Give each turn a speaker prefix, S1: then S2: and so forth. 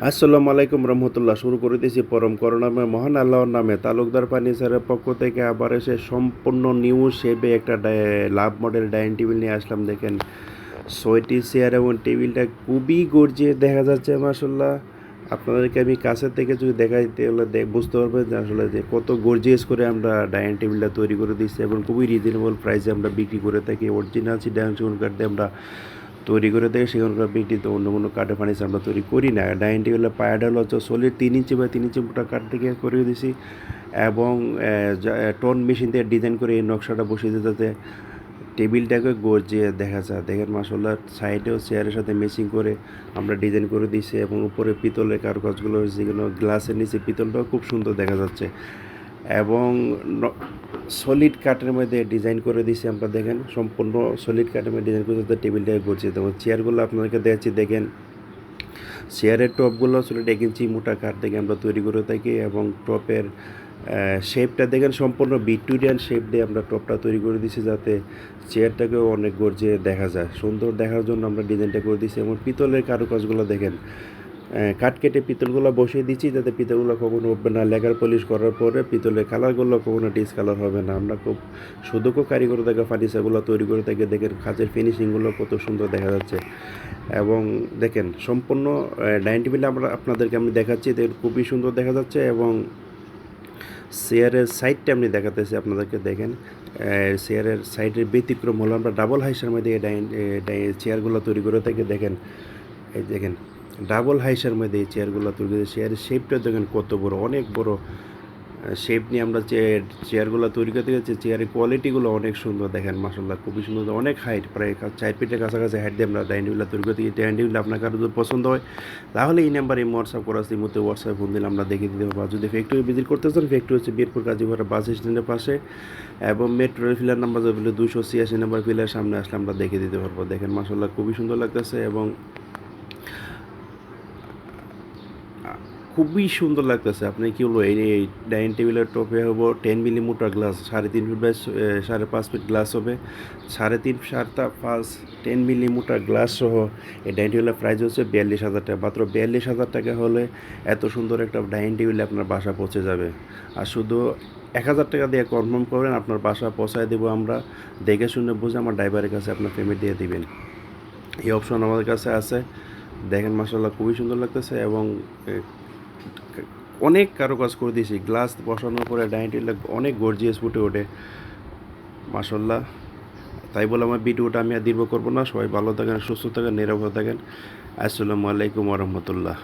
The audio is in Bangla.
S1: আসসালামু আলাইকুম রহমতুল্লাহ, শুরু করে দিয়েছি পরম করোনামে মহান আল্লাহর নামে। তালুকদার ফার্নিচারের পক্ষ থেকে আবার এসে সম্পূর্ণ নিউ শেপে একটা লাভ মডেল ডাইনিং টেবিল নিয়ে আসলাম, দেখেন। ছয়টি চেয়ার এবং টেবিলটা খুবই গর্জিয়ে দেখা যাচ্ছে মাসাল্লাহ আপনাদেরকে আমি কাছের থেকে যদি দেখাইতে হলে দে- বুঝতে পারবেন যে আসলে যে কত গর্জিয়াস করে আমরা ডাইনিং টেবিলটা তৈরি করে দিচ্ছি এবং খুবই রিজনেবল প্রাইসে আমরা বিক্রি করে থাকি। অরিজিনাল টেবিল দিয়ে আমরা তৈরি করে দেয় সেখানকার বিক্রি তো অন্য কোনো কাঠের ফার্নিচার আমরা তৈরি করি না। ডাইনিং টেবিলের পায়াডাল হচ্ছে সলিড তিন ইঞ্চি বা তিন ইঞ্চি মোটা কাঠ থেকে করে দিয়েছি এবং টোন মেশিন দিয়ে ডিজাইন করে এই নকশাটা বসিয়ে দিতে যাতে টেবিলটাকে গর্জিয়ে দেখা যায়। দেখেন মাসাল্লাহ সাইডেও চেয়ারের সাথে ম্যাচিং করে আমরা ডিজাইন করে দিয়েছি এবং উপরে পিতলের কারুকাজগুলো যেগুলো গ্লাসের নিচে পিতলটাও খুব সুন্দর দেখা যাচ্ছে। এবং সলিড কাঠের মধ্যে ডিজাইন করে দিয়েছি আমরা, দেখেন, সম্পূর্ণ সলিড কাঠের মধ্যে ডিজাইন করে টেবিলটাকে গর্জিয়ে দেবো। চেয়ারগুলো আপনাদেরকে দেখাচ্ছি, দেখেন। চেয়ারের টপগুলো সলিড এক ইঞ্চি মোটা কাঠ থেকে আমরা তৈরি করে থাকি এবং টপের শেপটা দেখেন সম্পূর্ণ ভিক্টোরিয়ান শেপ দিয়ে আমরা টপটা তৈরি করে দিয়েছি যাতে চেয়ারটাকেও অনেক গর্জে দেখা যায়। সুন্দর দেখার জন্য আমরা ডিজাইনটা করে দিয়েছি এবং পিতলের কারুকাজগুলো দেখেন। কাঠ কেটে পিতলগুলো বসিয়ে দিচ্ছি যাতে পিতলগুলো কখনো উঠবে না। লেগার পলিশ করার পরে পিতলের কালারগুলো কখনো ডিসকালার হবে না। আমরা খুব সুদক্ষ কারিগর থেকে ফার্নিচারগুলো তৈরি করে থাকি। দেখেন কাজের ফিনিশিংগুলো কত সুন্দর দেখা যাচ্ছে। এবং দেখেন সম্পূর্ণ ডাইনিং টেবিলে আমরা আপনাদেরকে আমি দেখাচ্ছি। দেখেন খুবই সুন্দর দেখা যাচ্ছে এবং চেয়ারের সাইডটা আপনি দেখাতেছি আপনাদেরকে। দেখেন চেয়ারের সাইডের ব্যতিক্রম হলো আমরা ডাবল হাইসের মধ্যে ডাইন চেয়ারগুলো তৈরি করে থাকি। দেখেন, এই দেখেন ডাবল হাইসের মধ্যে এই চেয়ারগুলো তৈরি করে চেয়ারের শেপটা দেখেন কত বড়, অনেক বড়। শেপ নিয়ে আমরা চেয়ার চেয়ারগুলো তৈরি করতে গেছি। চেয়ারের কোয়ালিটিগুলো অনেক সুন্দর দেখেন মাসাল্লাহ খুবই সুন্দর। অনেক হাইট প্রায় চার ফিটের কাছাকাছি হাইট দিয়ে আমরা ডাইনিং টেবিলটা তৈরি করতে গেছি। ডাইনিং টেবিল আপনার কারও যদি পছন্দ হয়, তাহলে এই নাম্বারে হোয়াটসঅ্যাপ করা আছে মুহূর্তে হোয়াটসঅ্যাপ ফোন দিলে আমরা দেখে দিতে পারব। যদি ফ্যাক্টরি ভিজিট করতে চান ফ্যাক্টরি হচ্ছে বীরপুর গাজীপুরের বাস স্ট্যান্ডের পাশে এবং মেট্রো রেল ফিলার নাম্বার দুশো ছিয়াশি নাম্বার ফিলার সামনে আসলে আমরা দেখে দিতে পারব। দেখেন মাসাল্লাহ খুবই সুন্দর লাগতেছে এবং খুবই সুন্দর লাগতেছে। আপনি কি বলব, এই ডাইনিং টেবিলের টপে হব টেন মিলি মোটা গ্লাস সাড়ে তিন ফিট বাই সাড়ে পাঁচ ফিট গ্লাস হবে। সাড়ে তিন সাতটা পাঁচ টেন মিলি মোটা গ্লাস সহ, এই ডাইনিং টেবিলের প্রাইস হচ্ছে বিয়াল্লিশ হাজার টাকা। মাত্র বিয়াল্লিশ হাজার টাকা হলে এত সুন্দর একটা ডাইনিং টেবিল আপনার বাসা পৌঁছে যাবে। আর শুধু এক হাজার টাকা দিয়ে কনফার্ম করবেন আপনার বাসা পৌঁছায় দেবো আমরা। দেখে শুনে বুঝে আমার ড্রাইভারের কাছে আপনার পেমেন্ট দিয়ে দিবেন। এই অপশন আমাদের কাছে আছে। দেখেন মাসাল্লাহ খুবই সুন্দর লাগতেছে এবং অনেক কারও কাজ করে দিয়েছি। গ্লাস বসানোর পরে ডাইনিং টেবিলটা অনেক গর্জিয়াস ফুটে ওঠে। মাসাল্লাহ তাই বলে আমার ভিডিওটা আমি আর দীর্ঘ করব না। সবাই ভালো থাকেন, সুস্থ থাকেন, নিরাপদ থাকেন। আসসালামু আলাইকুম রহমতুল্লাহ।